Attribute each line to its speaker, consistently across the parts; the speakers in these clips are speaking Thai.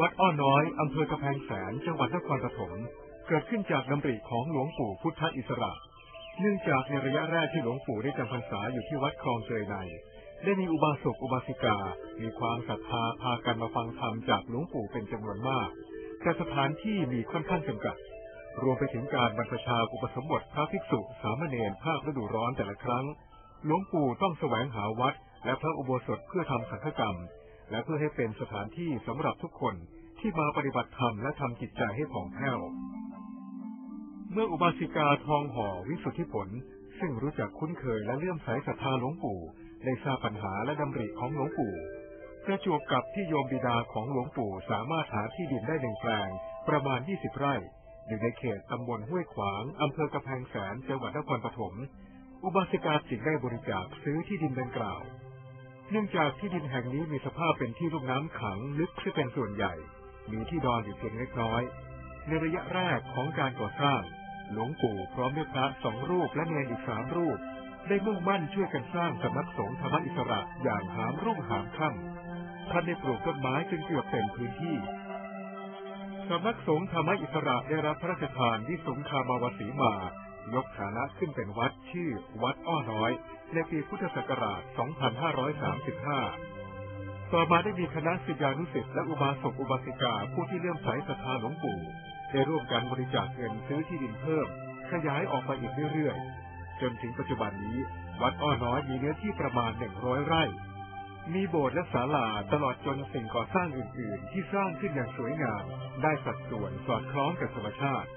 Speaker 1: วัดอ้อน้อยอำเภอกำแพงแสน จังหวัดนครปฐม เกิดขึ้นจากดำริของหลวงปู่พุทธอิสระ เนื่องจากในระยะแรกที่หลวงปู่ได้จำพรรษาอยู่ที่วัดคลองเจยใน ได้มีอุบาสกอุบาสิกา มีความศรัทธาพากันมาฟังธรรมจากหลวงปู่เป็นจำนวนมาก แต่สถานที่มีค่อนข้างจำกัด รวมไปถึงการบรรพชาอุปสมบทพระภิกษุสามเณรภาคฤดูร้อนแต่ละครั้ง หลวงปู่ต้องแสวงหาวัด และพระอุโบสถเพื่อทำสังฆกรรม และเพื่อให้เป็นสถานที่สำหรับทุกคนที่มาปฏิบัติธรรมและทำจิตใจให้ผ่องแผ้วเมื่ออุบาสิกาทองห่อวิสุทธิผล ซึ่งรู้จักคุ้นเคยและเลื่อมใสศรัทธาหลวงปู่ ได้ทราบปัญหาและดำริของหลวงปู่ประจวบกับที่โยมบิดาของหลวงปู่สามารถหาที่ดินได้หนึ่งแปลงประมาณ 20 ไร่ อยู่ในเขตตำบลห้วยขวางอำเภอกระแพงแสนจังหวัดนครปฐม อุบาสิกาจึงได้บริจาคซื้อที่ดินดังกล่าว เนื่องจากที่ดินแห่งนี้มีสภาพเป็นที่ลุ่มน้ำขังลึกซะเป็นส่วนใหญ่ มีที่ดอนอยู่เพียงเล็กน้อย ในระยะแรกของการก่อสร้าง หลวงปู่พร้อมด้วยพระสองรูปและเนรอีกสามรูป ได้มุ่งมั่นช่วยกันสร้างสำนักสงฆ์ธรรมอิสระอย่างหามรุ่งหามค่ำท่านได้ปลูกต้นไม้จนเกือบเต็มพื้นที่สำนักสงฆ์ธรรมอิสระได้รับพระราชทานวิสงคามาวสีมา ยกฐานะขึ้นเป็นวัดชื่อวัดอ้อน้อย ในปีพุทธศักราช 2535 ต่อมาได้มีคณะศิษยานุศิษย์และอุบาสกอุบาสิกาผู้ที่เลื่อมใสศรัทธาหลวงปู่ได้ร่วมกันบริจาคเงินซื้อที่ดินเพิ่ม ขยายออกไปอีกเรื่อยๆ จนถึงปัจจุบันนี้ วัดอ้อน้อยมีเนื้อที่ประมาณ100ไร่ มีโบสถ์และศาลาตลอดจนสิ่งก่อสร้างอื่น ๆ ที่สร้างขึ้นอย่างสวยงาม ได้สัดส่วนสอดคล้องกับธรรมชาติ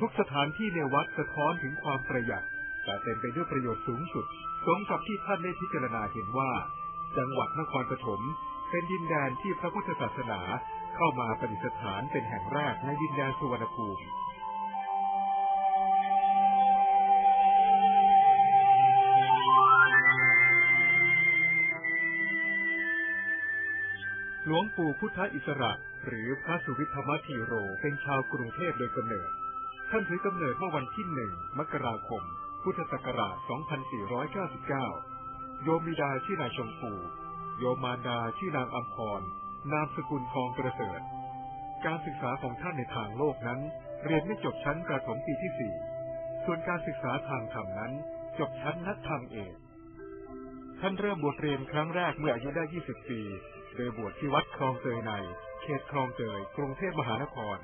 Speaker 1: ทุกสถานที่ในวัดสะท้อนถึงความประหยัดแต่เต็มไปด้วยประโยชน์สูงสุด สมกับที่ท่านได้พิจารณาเห็นว่า จังหวัดนครปฐมเป็นดินแดนที่พระพุทธศาสนาเข้ามาประดิษฐานเป็นแห่งแรกในดินแดนสุวรรณภูมิ หลวงปู่พุทธอิสระ หรือพระสุวิทธรรมธีโรเป็นชาวกรุงเทพโดยกำเนิด ท่านถือกำเนิดเมื่อวันที่หนึ่งมกราคม พุทธศักราช 2499 โยมบิดาชื่อนายชมพูโยมมารดาชื่อนางอัมพร นามสกุลทองประเสริฐ การศึกษาของท่านในทางโลกนั้น เรียนไม่จบชั้นประถมปีที่สี่ ส่วนการศึกษาทางธรรมนั้น จบชั้นนักธรรมเอก ท่านเริ่มบวชเรียนครั้งแรกเมื่ออายุได้ 20 ปี โดยบวชที่วัดคลองเตยใน เขตคลองเตย กรุงเทพมหานคร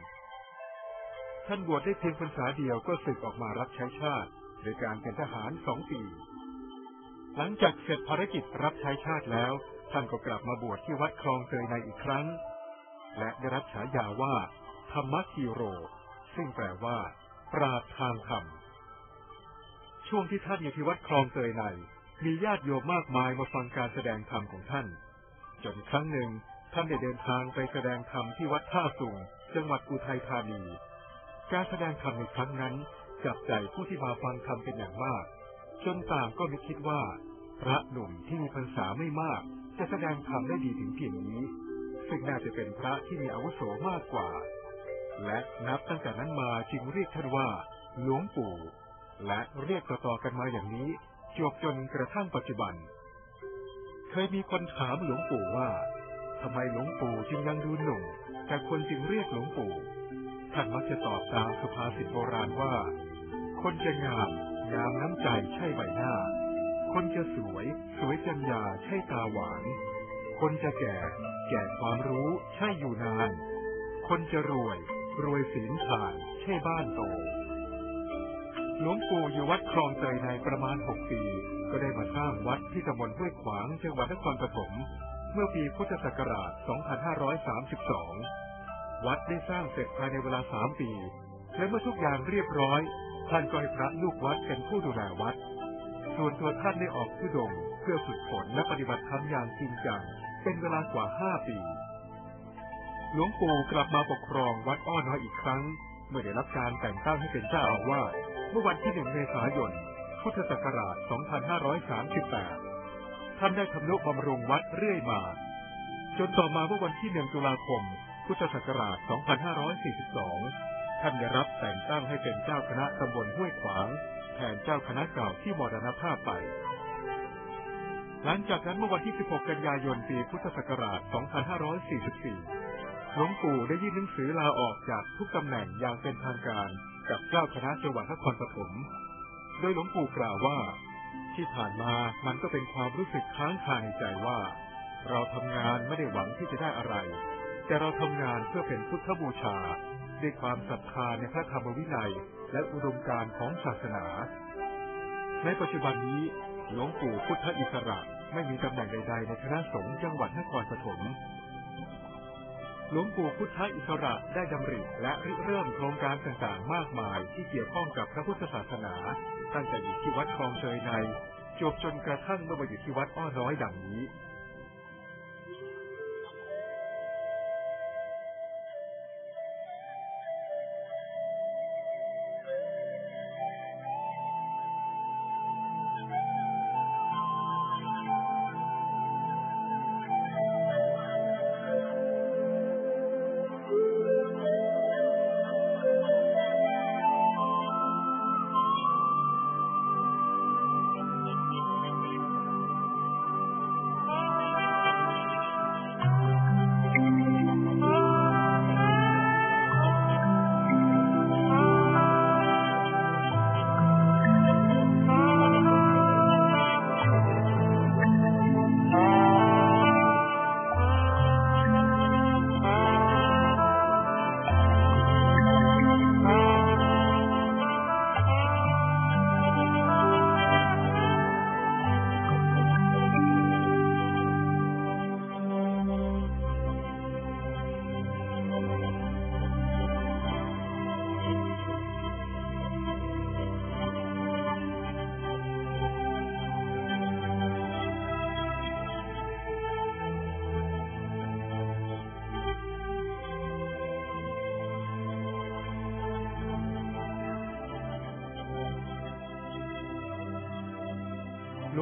Speaker 1: ท่านบวชได้เพียงพรรษาเดียวก็สึกออกมารับใช้ชาติโดยการเป็นทหารสองปี หลังจากเสร็จภารกิจรับใช้ชาติแล้ว ท่านก็กลับมาบวชที่วัดคลองเตยในอีกครั้ง และได้รับฉายาว่า ธรรมคีโร ซึ่งแปลว่า ปราดทางธรรม ช่วงที่ท่านอยู่ที่วัดคลองเตยใน มีญาติโยมมากมายมาฟังการแสดงธรรมของท่าน จนครั้งหนึ่งท่านได้เดินทางไปแสดงธรรมที่วัดท่าสุงจังหวัดอุทัยธานี การแสดงธรรมในครั้งนั้นจับใจผู้ที่มาฟังธรรมเป็นอย่างมาก จนต่างก็ไม่คิดว่า พระหนุ่มที่มีพรรษาไม่มาก จะแสดงธรรมได้ดีถึงเพียงนี้ ซึ่งน่าจะเป็นพระที่มีอาวุโสมากกว่า และนับตั้งแต่นั้นมาจึงเรียกท่านว่า หลวงปู่ และเรียกต่อๆกันมาอย่างนี้จวบจนกระทั่งปัจจุบัน เคยมีคนถามหลวงปู่ว่าทำไมหลวงปู่จึงยังดูหนุ่ม แต่คนจึงเรียกหลวงปู่ ท่านมักจะตอบตามสุภาษิตโบราณว่า คนจะงามงามน้ำใจใช่ใบหน้า คนจะสวย สวยจัญญาใช่ตาหวาน คนจะแก่ แก่ความรู้ใช่อยู่นาน คนจะรวย รวยศีลทาน ใช่บ้านโต หลวงปู่อยู่วัดคลองเตยในประมาณหกปี ก็ได้มาสร้างวัดที่ตำบลห้วยขวางจังหวัดนครปฐมเมื่อปีพุทธศักราช 2532 วัดได้สร้างเสร็จภายในเวลาสามปี และเมื่อทุกอย่างเรียบร้อย ท่านก็ให้พระลูกวัดเป็นผู้ดูแลวัด ส่วนตัวท่านได้ออกทุดงเพื่อฝึกฝนและปฏิบัติธรรมอย่างจริงจัง เป็นเวลากว่าห้าปี หลวงปู่กลับมาปกครองวัดอ้อน้อยอีกครั้ง เมื่อได้รับการแต่งตั้งให้เป็นเจ้าอาวาส เมื่อวันที่หนึ่งเมษายน พุทธศักราช 2538 ท่านได้ทำนุบำรุงวัดเรื่อยมา จนต่อมาเมื่อวันที่ 1 ตุลาคม พุทธศักราช 2542 ท่านได้รับแต่งตั้งให้เป็นเจ้าคณะตำบลห้วยขวาง แทนเจ้าคณะเก่าที่มรณภาพไป หลังจากนั้นเมื่อวันที่ 16 กันยายน ปีพุทธศักราช 2544 หลวงปู่ได้ยื่นหนังสือลาออกจากทุกตำแหน่งอย่างเป็นทางการกับเจ้าคณะจังหวัดนครปฐม โดยหลวงปู่กล่าวว่า ที่ผ่านมามันก็เป็นความรู้สึกค้างคาในใจว่า เราทำงานไม่ได้หวังที่จะได้อะไร แต่เราทำงานเพื่อเป็นพุทธบูชา ด้วยความศรัทธาในพระธรรมวินัย และอุดมการณ์ของศาสนา ในปัจจุบันนี้หลวงปู่พุทธอิสระไม่มีตำแหน่งใดๆในคณะสงฆ์จังหวัดนครปฐม หลวงปู่พุทธอิสระได้ดำริและริเริ่มโครงการต่างๆ มากมายที่เกี่ยวข้องกับพระพุทธศาสนา ตั้งแต่อยู่ที่วัดคลองเชยใน จบจนกระทั่งเมื่อมาอยู่ที่วัดอ้อน้อยดังนี้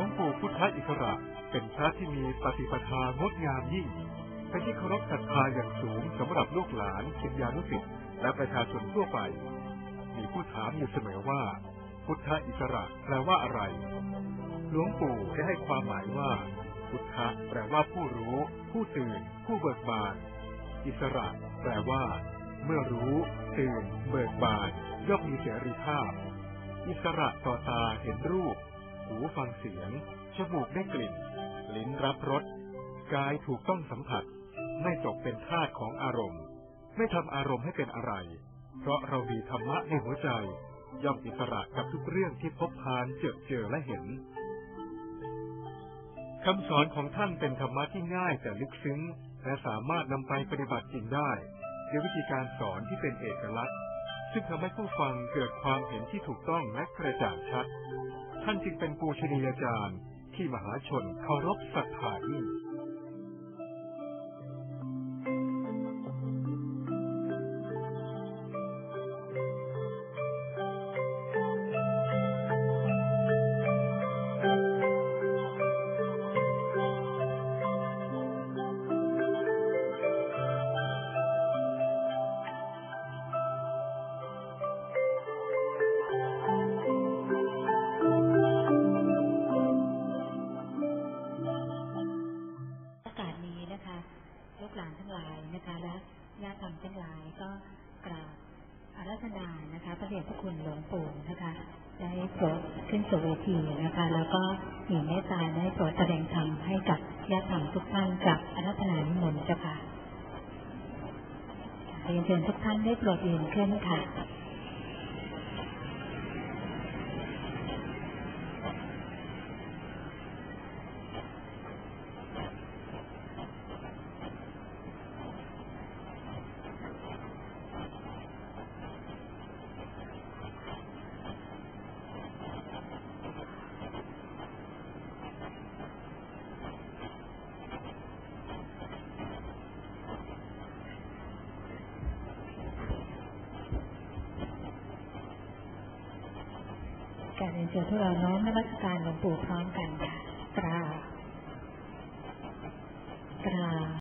Speaker 1: วงปู่พุทธอิสระ เป็นพระที่มีปฏิปทางดงามยิ่งเป็นที่เคารพศรัทธาอย่างสูงสำหรับลูกหลานศิษยานุศิษย์และประชาชนทั่วไป มีผู้ถามอยู่เสมอว่า พุทธอิสระแปลว่าอะไร หลวงปู่ได้ให้ความหมายว่า พุทธะแปลว่าผู้รู้ ผู้ตื่น ผู้เบิกบาน อิสระ แปลว่า เมื่อรู้ ตื่น เบิกบานย่อมมีเสรีภาพ อิสระต่อตาเห็นรูป หูฟังเสียง จมูกได้กลิ่น ลิ้นรับรส กายถูกต้องสัมผัส ไม่ตกเป็นทาสของอารมณ์ ไม่ทำอารมณ์ให้เป็นอะไร เพราะเรามีธรรมะในหัวใจ ย่อมอิสระกับทุกเรื่องที่พบพานเจอเจอและเห็นคำสอนของท่านเป็นธรรมะที่ง่ายแต่ลึกซึ้ง และสามารถนำไปปฏิบัติจริงได้ด้วยวิธีการสอนที่เป็นเอกลักษณ์ ซึ่งทำให้ผู้ฟังเกิดความเห็นที่ถูกต้องและกระจ่างชัด ท่านจึงเป็นปูชนียาจารย์ที่มหาชนเคารพศรัทธายิ่ง
Speaker 2: เพระเดชพระคุณหลวงปู่นะคะได้โปรดขึ้นสู่เวทีนะคะ แล้วก็มีเมตตาได้โปรดแสดงธรรมให้กับญาติธรรมทุกท่านกับอาราธนานิมนต์เจ้าค่ะเรียนเชิญทุกท่านได้โปรดยืนขึ้นค่ะ การเรียนเชิญพวกเราน้อมนมัสการหลวงปู่พร้อมกันค่ะกราบ